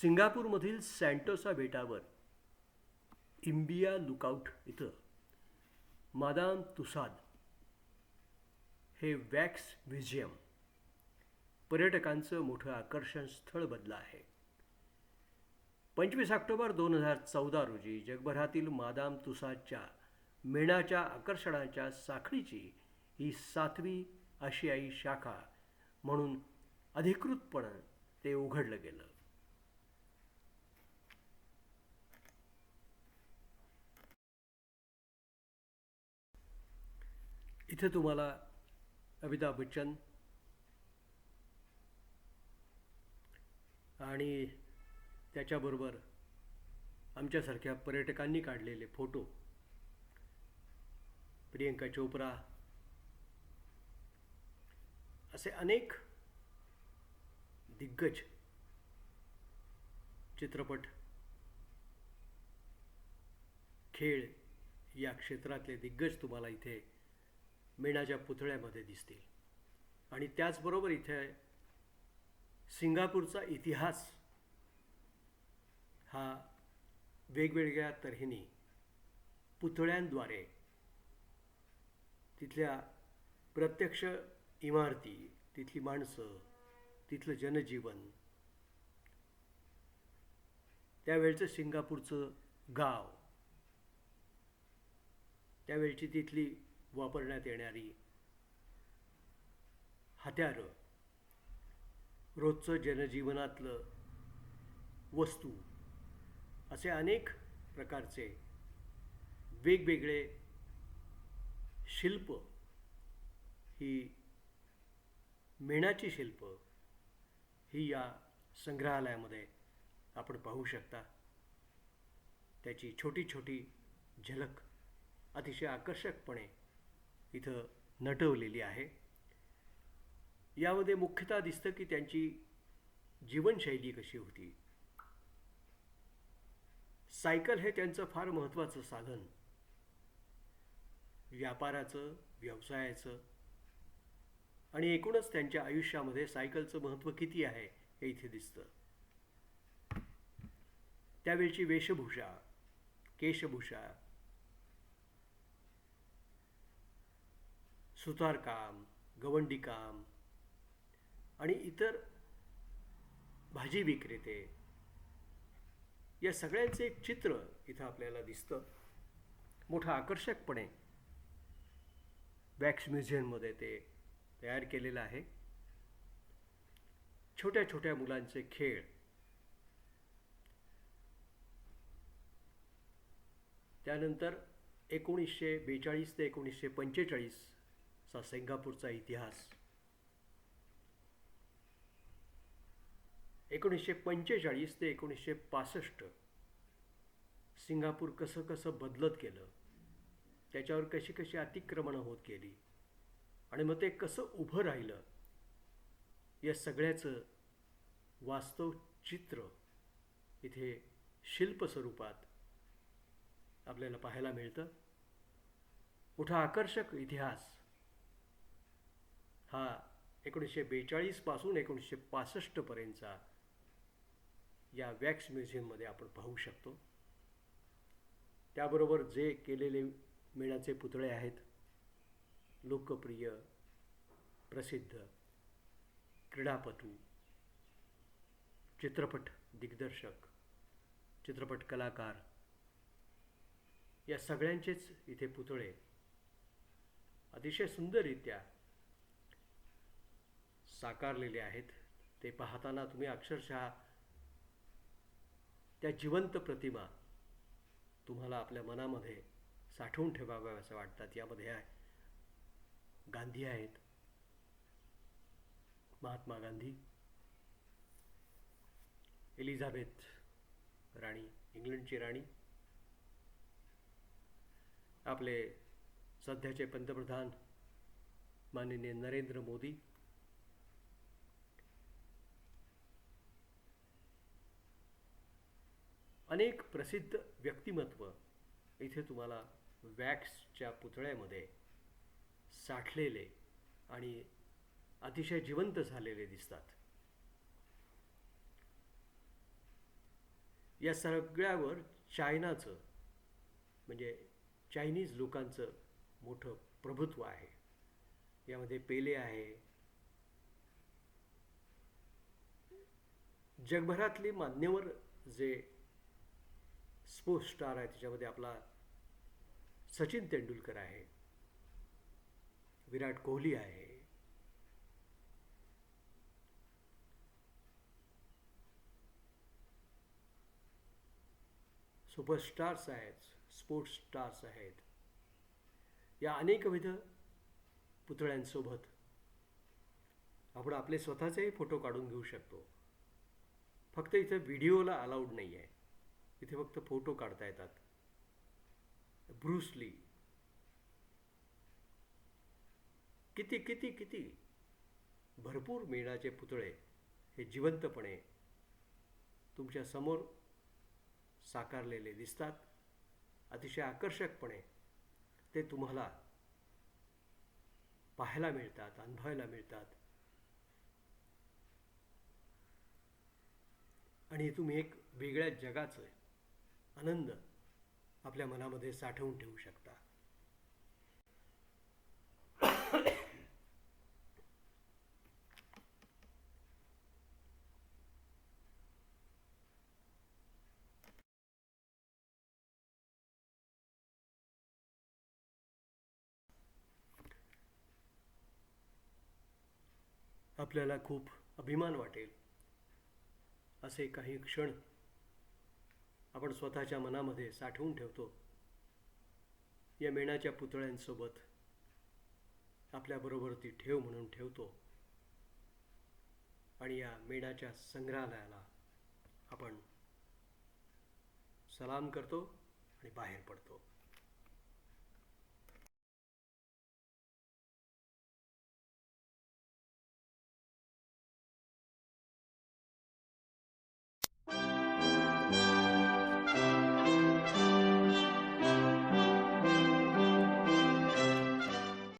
सिंगापूरमधील Sentosa बेटावर Imbiah lookout इथं Madame Tussauds हे वॅक्स म्युझियम पर्यटकांचं मोठं आकर्षण स्थळ बनलं आहे. पंचवीस ऑक्टोबर दोन हजार चौदा रोजी जगभरातील मादाम तुसादच्या मेणाच्या आकर्षणाच्या साखळीची ही सातवी आशियाई शाखा म्हणून अधिकृतपणे ते उघडलं गेलं. तिथे तुम्हाला अमिताभ बच्चन आणि त्याच्याबरोबर आमच्यासारख्या पर्यटकांनी काढलेले फोटो प्रियंका चोप्रा असे अनेक दिग्गज चित्रपट खेळ या क्षेत्रातले दिग्गज तुम्हाला इथे मेणाच्या पुतळ्यामध्ये दिसतील. आणि त्याचबरोबर इथे सिंगापूरचा इतिहास हा वेगवेगळ्या तऱ्हेने पुतळ्यांद्वारे तिथल्या प्रत्यक्ष इमारती तिथली माणसं तिथलं जनजीवन त्यावेळचं सिंगापूरचं गाव त्यावेळची तिथली वापरण्यात येणारी हत्यारं रोजचं जनजीवनातलं वस्तू असे अनेक प्रकारचे वेगवेगळे शिल्प ही मेणाची शिल्प ही या संग्रहालयामध्ये आपण पाहू शकता. त्याची छोटी छोटी झलक अतिशय आकर्षकपणे इथं नटवलेली आहे. यामध्ये मुख्यतः दिसतं की त्यांची जीवनशैली कशी होती. सायकल हे त्यांचं फार महत्त्वाचं साधन. व्यापाराचं व्यवसायाचं आणि एकूणच त्यांच्या आयुष्यामध्ये सायकलचं महत्त्व किती आहे हे इथे दिसतं. त्यावेळची वेशभूषा केशभूषा सुतारकाम गवंडीकाम आणि इतर भाजी विक्रेते या सगळ्यांचं एक चित्र इथं आपल्याला दिसतं. मोठं आकर्षकपणे वॅक्स म्युझियममध्ये ते तयार केलेलं आहे. छोट्या छोट्या मुलांचे खेळ. त्यानंतर एकोणीसशे बेचाळीस ते एकोणीसशे पंचेचाळीस पंचेचाळीसचा सिंगापूरचा इतिहास. एकोणीसशे पंचेचाळीस ते एकोणीसशे पासष्ट सिंगापूर कसं कसं बदलत गेलं त्याच्यावर कशी कशी अतिक्रमणं होत गेली आणि मग ते कसं उभं राहिलं या सगळ्याचं वास्तव चित्र इथे शिल्प स्वरूपात आपल्याला पाहायला मिळतं. मोठा आकर्षक इतिहास. हा एकोणीसशे बेचाळीसपासून एकोणीसशे पासष्टपर्यंतचा या वॅक्स म्युझियममध्ये आपण पाहू शकतो. त्याबरोबर जे केलेले मेणाचे पुतळे आहेत लोकप्रिय प्रसिद्ध क्रीडापटू चित्रपट दिग्दर्शक चित्रपट कलाकार या सगळ्यांचेच इथे पुतळे अतिशय सुंदररित्या साकारलेले आहेत. ते पाहताना तुम्ही अक्षरशः त्या जिवंत प्रतिमा तुम्हाला आपल्या मनामध्ये साठवून ठेवाव्या असं वाटतात. यामध्ये आहे गांधी आहेत. महात्मा गांधी एलिझाबेथ राणी इंग्लंडची राणी आपले सध्याचे पंतप्रधान माननीय नरेंद्र मोदी अनेक प्रसिद्ध व्यक्तिमत्व इथे तुम्हाला वॅक्सच्या पुतळ्यामध्ये साठलेले आणि अतिशय जिवंत झालेले दिसतात. या सगळ्यावर चायनाचं म्हणजे चायनीज लोकांचं मोठं प्रभुत्व आहे. यामध्ये पेले आहे. जगभरातले मान्यवर जे स्पोर्ट्स स्टार आहे त्याच्यामध्ये आपला सचिन तेंडुलकर आहे विराट कोहली आहे. सुपरस्टार्स आहेत स्पोर्ट्स स्टार्स आहेत. या अनेकविध पुतळ्यांसोबत आपण आपले स्वतःचेही फोटो काढून घेऊ शकतो. फक्त इथं व्हिडिओला अलाउड नाही आहे इथे फक्त फोटो काढता येतात. ब्रुसली किती किती किती? भरपूर मेणाचे पुतळे हे जिवंतपणे तुमच्यासमोर साकारलेले दिसतात. अतिशय आकर्षकपणे ते तुम्हाला पाहायला मिळतात अनुभवायला मिळतात. आणि तुम्ही एक वेगळ्या जगाचं आनंद आपल्या मनामध्ये साठवून ठेवू शकता. आपल्याला खूप अभिमान वाटेल असे काही क्षण आपण स्वतःच्या मनामध्ये साठवून ठेवतो. या मेणाच्या पुतळ्यांसोबत आपल्याबरोबर ती ठेव म्हणून ठेवतो. आणि या मेणाच्या संग्रहालयाला आपण सलाम करतो आणि बाहेर पडतो.